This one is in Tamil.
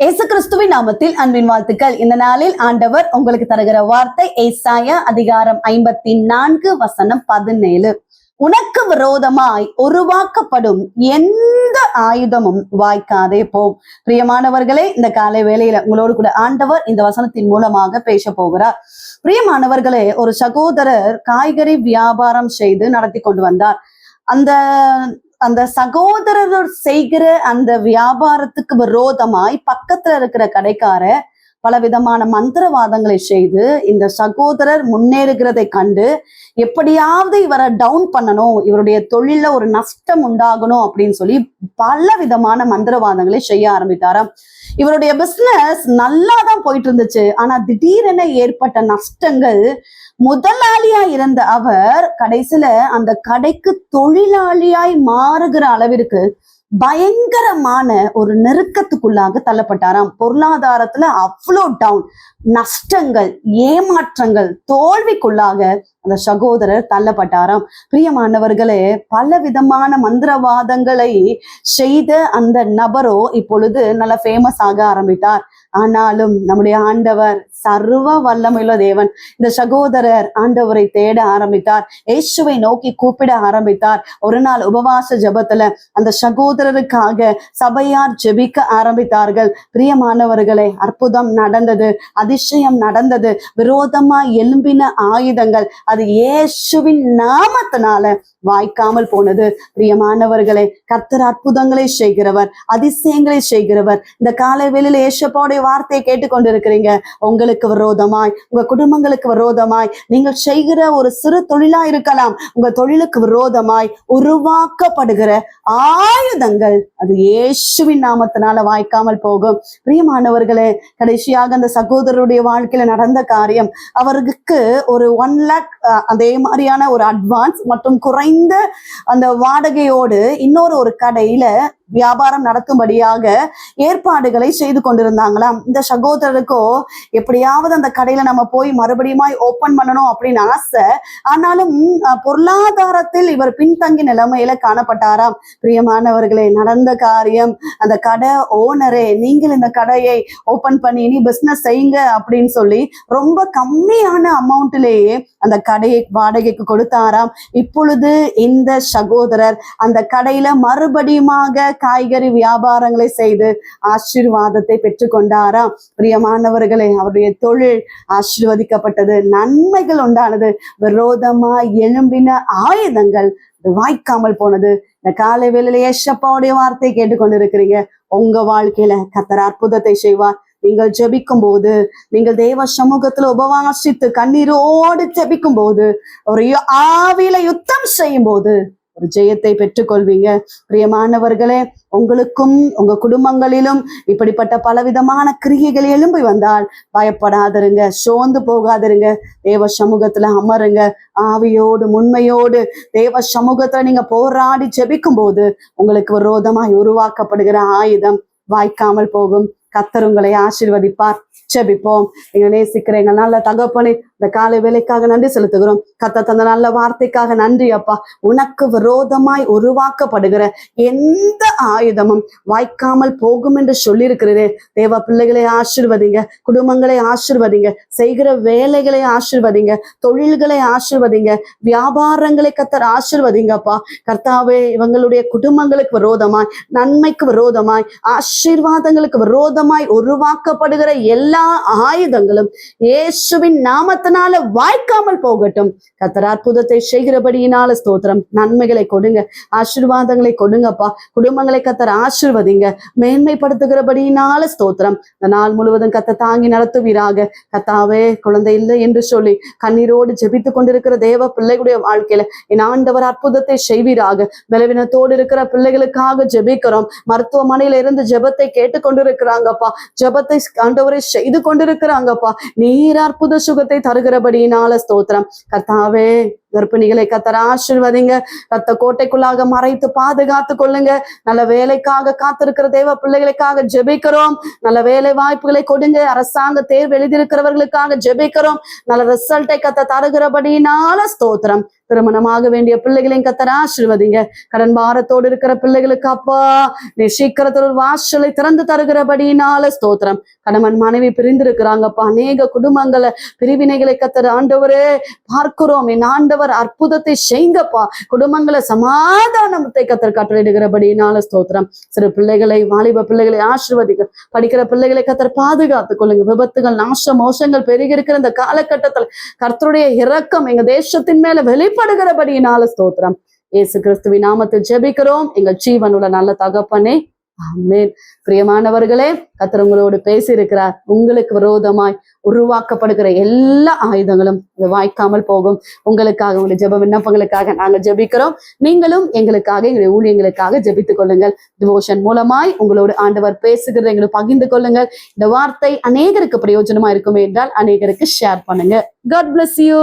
இயேசு கிறிஸ்துவின் நாமத்தில் அன்பின் வாழ்த்துக்கள். இந்த நாளில் ஆண்டவர் உங்களுக்கு தருகிற வார்த்தை ஏசாயா அதிகாரம் ஐம்பத்தி நான்கு வசனம் பதினேழு. உனக்கு விரோதமாய் உருவாக்கப்படும் எந்த ஆயுதமும் வாய்க்காதே போம் பிரியமானவர்களே இந்த காலை வேளையில உங்களோடு கூட ஆண்டவர் இந்த வசனத்தின் மூலமாக பேச போகிறார். பிரியமானவர்களே ஒரு சகோதரர் காய்கறி வியாபாரம் செய்து நடத்தி கொண்டு வந்தார். அந்த அந்த சகோதரர் செய்கிற அந்த வியாபாரத்துக்கு விரோதமாய் பக்கத்துல இருக்கிற கடைக்கார பல விதமான மந்திரவாதங்களை செய்து இந்த சகோதரர் முன்னேறுகிறதை கண்டு எப்படியாவது இவரை டவுன் பண்ணணும் இவருடைய தொழில ஒரு நஷ்டம் உண்டாகணும் அப்படின்னு சொல்லி பல விதமான மந்திரவாதங்களை செய்ய ஆரம்பித்தாராம். இவருடைய பிசினஸ் நல்லா தான் போயிட்டு இருந்துச்சு. ஆனா திடீரென ஏற்பட்ட நஷ்டங்கள் முதலாளியா இருந்த அவர் கடைசியில அந்த கடைக்கு தொழிலாளியாய் மாறுகிற அளவிற்கு பயங்கரமான ஒரு நெருக்கத்துக்குள்ளாக தள்ளப்பட்டாராம். பொருளாதாரத்துல அவ்வளோ டவுன் நஷ்டங்கள் ஏமாற்றங்கள் தோல்விக்குள்ளாக அந்த சகோதரர் தள்ளப்பட்டாராம். பிரியமானவர்களே பல விதமான மந்திரவாதங்களை செய்த அந்த நபரோ இப்பொழுது நல்ல ஃபேமஸ் ஆக ஆரம்பித்தார். ஆனாலும் நம்முடைய ஆண்டவர் சர்வ வல்லமையுள்ள தேவன். இந்த சகோதரர் ஆண்டவரை தேட ஆரம்பித்தார். இயேசுவை நோக்கி கூப்பிட ஆரம்பித்தார். ஒரு நாள் உபவாச ஜபத்துல அந்த சகோதரருக்காக சபையார் ஜெபிக்க ஆரம்பித்தார்கள். பிரியமானவர்களை அற்புதம் நடந்தது அதிசயம் நடந்தது விரோதமா எழும்பின ஆயுதங்கள் அது இயேசுவின் நாமத்தினால வாய்க்காமல் போனது. பிரியமானவர்களை கர்த்தர் அற்புதங்களை செய்கிறவர் அதிசயங்களை செய்கிறவர். இந்த காலை வேளையில ஏசப்பாவுடைய வார்த்தையை கேட்டுக்கொண்டிருக்கிறீங்க. உங்களுக்கு விரோதமாய் உங்க குடும்பங்களுக்கு விரோதமாய் நீங்கள் செய்கிற ஒரு சிறு தொழிலா இருக்கலாம். உங்க தொழிலுக்கு விரோதமாய் உருவாக்கப்படுகிற ஆயுதங்கள் அது இயேசுவின் நாமத்தினால வாய்க்காமல் போகும். பிரியமானவர்களே கடைசியாக அந்த சகோதரருடைய வாழ்க்கையில நடந்த காரியம் அவருக்கு ஒரு ஒன் லேக் அதே மாதிரியான ஒரு அட்வான்ஸ் மற்றும் குறைந்த அந்த வாடகையோடு இன்னொரு ஒரு கடையில வியாபாரம் நடத்தும்படியாக ஏற்பாடுகளை செய்து கொண்டிருந்தாங்களாம். இந்த சகோதரருக்கோ எப்படியாவது அந்த கடையில நம்ம போய் மறுபடியும் ஓபன் பண்ணணும் அப்படின்னு ஆசை. ஆனாலும் பொருளாதாரத்தில் இவர் பின்தங்கி நிலைமையில காணப்பட்டாராம். பிரியமானவர்களே நடந்த காரியம் அந்த கடை ஓனரே நீங்கள் இந்த கடையை ஓபன் பண்ணி நீ பிசினஸ் செய்யுங்க அப்படின்னு சொல்லி ரொம்ப கம்மியான அமௌண்ட்லேயே அந்த கடையை வாடகைக்கு கொடுத்தாராம். இப்பொழுது இந்த சகோதரர் அந்த கடையில மறுபடியுமாக காய்கறி வியாபாரங்களை செய்து ஆசீர்வாதத்தை பெற்றுக்கொண்டாராம் பிரியமானவர்களே அவருடைய தொழில் ஆசீர்வதிக்கப்பட்டது நன்மைகள் உண்டானது. விரோதமா எழும்பின ஆயுதங்கள் வாய்க்காமல் போனது. இந்த காலை வேலையில ஏஷப்பாவுடைய வார்த்தை கேட்டுக்கொண்டிருக்கிறீங்க. உங்க வாழ்க்கையில கத்தர் அற்புதத்தை செய்வார். நீங்கள் ஜெபிக்கும் போது நீங்கள் தேவ சமூகத்துல உபவாசித்து கண்ணீரோடு ஜெபிக்கும் போது ஒரு ஆவியில யுத்தம் செய்யும் போது ஒரு ஜெயத்தை பெற்றுக்கொள்வீங்க. பிரியமானவர்களே உங்களுக்கும் உங்க குடும்பங்களிலும் இப்படிப்பட்ட பலவிதமான கிரியைகள் எழும்பி வந்தால் பயப்படாதிருங்க சோர்ந்து போகாதிருங்க. தேவ சமூகத்துல அமருங்க. ஆவியோடு உண்மையோடு தேவ சமூகத்துல நீங்க போராடி ஜெபிக்கும் போது உங்களுக்கு விரோதமாய் உருவாக்கப்படுகிற ஆயுதம் வாய்க்காமல் போகும். கத்தர் உங்களை ஆசிர்வதிப்பார். ஜெபிப்போம். எங்க நேசிக்கிற எங்க நல்ல தகப்பனே இந்த காலை வேலைக்காக நன்றி செலுத்துகிறோம். கத்த தந்த நல்ல வார்த்தைக்காக நன்றி அப்பா. உனக்கு விரோதமாய் உருவாக்கப்படுகிற எந்த ஆயுதமும் வாய்க்காமல் போகும் என்று சொல்லியிருக்கிறதே தேவ பிள்ளைகளை ஆசிர்வதிங்க குடும்பங்களை ஆசிர்வதிங்க செய்கிற வேலைகளை ஆசிர்வதிங்க தொழில்களை ஆசிர்வதிங்க வியாபாரங்களை கத்தர் ஆசிர்வதிங்கப்பா கர்த்தாவே இவங்களுடைய குடும்பங்களுக்கு விரோதமாய் நன்மைக்கு விரோதமாய் ஆசீர்வாதங்களுக்கு விரோதமாய் உருவாக்கப்படுகிற எல்லா ஆயுதங்களும் இயேசுவின் அதனால வாய்க்காமல் போகட்டும். கத்தர் அற்புதத்தை செய்கிறபடியினால ஸ்தோத்திரம். நன்மைகளை கொடுங்க. ஆசீர்வாதங்களை கொடுங்கப்பா. குடும்பங்களை கத்தர் ஆசிர்வதிங்க. மேன்மைப்படுத்துகிறபடியினால ஸ்தோத்திரம். இந்த நாள் முழுவதும் கத்த தாங்கி நடத்துவீராக. கத்தாவே குழந்தை இல்லை என்று சொல்லி கண்ணீரோடு ஜெபித்துக் கொண்டிருக்கிற தேவ பிள்ளைகளுடைய வாழ்க்கையில என் ஆண்டவர் அற்புதத்தை செய்வீராக. பலவீனத்தோடு இருக்கிற பிள்ளைகளுக்காக ஜெபிக்கிறோம். மருத்துவமனையில இருந்து ஜெபத்தை கேட்டுக்கொண்டிருக்கிறாங்கப்பா. ஜெபத்தை ஆண்டவரை செய்து கொண்டிருக்கிறாங்கப்பா. நீர் அற்புத சுகத்தை தருகிறபடியினால ஸ்தோத்திரம். கர்த்தாவே கர்ப்பிணிகளை கத்தர் ஆசிர்வதிங்க. கத்த கோட்டைக்குள்ளாக மறைத்து பாதுகாத்து கொள்ளுங்க. நல்ல வேலைக்காக காத்திருக்கிற தேவ பிள்ளைகளுக்காக ஜெபிக்கிறோம். நல்ல வேலை வாய்ப்புகளை கொடுங்க. அரசாங்க தேர்வு எழுதியிருக்கிறவர்களுக்காக ஜெபிக்கிறோம். நல்ல ரிசல்ட்டை கத்த தருகிறபடினால ஸ்தோத்திரம். திருமணமாக வேண்டிய பிள்ளைகளையும் கத்தர் ஆசிர்வதிங்க. கடன் பாரத்தோடு இருக்கிற பிள்ளைகளுக்கு அப்பா நீ சீக்கிரத்தில் ஒரு வாசலை திறந்து தருகிறபடினால ஸ்தோத்திரம். கணவன் மனைவி பிரிந்திருக்கிறாங்கப்பா. அநேக குடும்பங்களை பிரிவினைகளை கத்தர் ஆண்டவரே பார்க்கிறோம். என் ஆண்டவர் அற்புதத்தை செய்ங்கப்பா. குடும்பங்களை சமாதானத்தை கத்தர் கட்டளையிடுகிறபடினால ஸ்தோத்திரம். சிறு பிள்ளைகளை வாலிப பிள்ளைகளை ஆசிர்வதிக்க படிக்கிற பிள்ளைகளை கத்தர் பாதுகாத்துக் கொள்ளுங்க. விபத்துகள் நாச மோசங்கள் பெருகி இருக்கிற இந்த காலகட்டத்தில் கர்த்தருடைய இரக்கம் எங்க தேசத்தின் மேல வெளிப்படுகிறபடியினால ஸ்தோத்திரம். இயேசு கிறிஸ்துவின் நாமத்தில் ஜெபிக்கிறோம். எங்கள் ஜீவனுள்ள நல்ல தகப்பனே ஆமேன். பிரியமானவர்களே கத்தர் உங்களோடு பேசியிருக்கிறார். உங்களுக்கு விரோதமாய் உருவாக்கப்படுகிற எல்லா ஆயுதங்களும் வாய்க்காமல் போகும். உங்களுக்காக உங்களுடைய ஜெப விண்ணப்பங்களுக்காக நாங்கள் ஜெபிக்கிறோம். நீங்களும் எங்களுக்காக எங்களுடைய ஊழியங்களுக்காக ஜெபித்துக் கொள்ளுங்கள். டிவோஷன் மூலமாய் உங்களோடு ஆண்டவர் பேசுகிறத எங்களுக்கு பகிர்ந்து கொள்ளுங்கள். இந்த வார்த்தை அநேகருக்கு பிரயோஜனமா இருக்குமே என்றால் அநேகருக்கு ஷேர் பண்ணுங்க. God bless you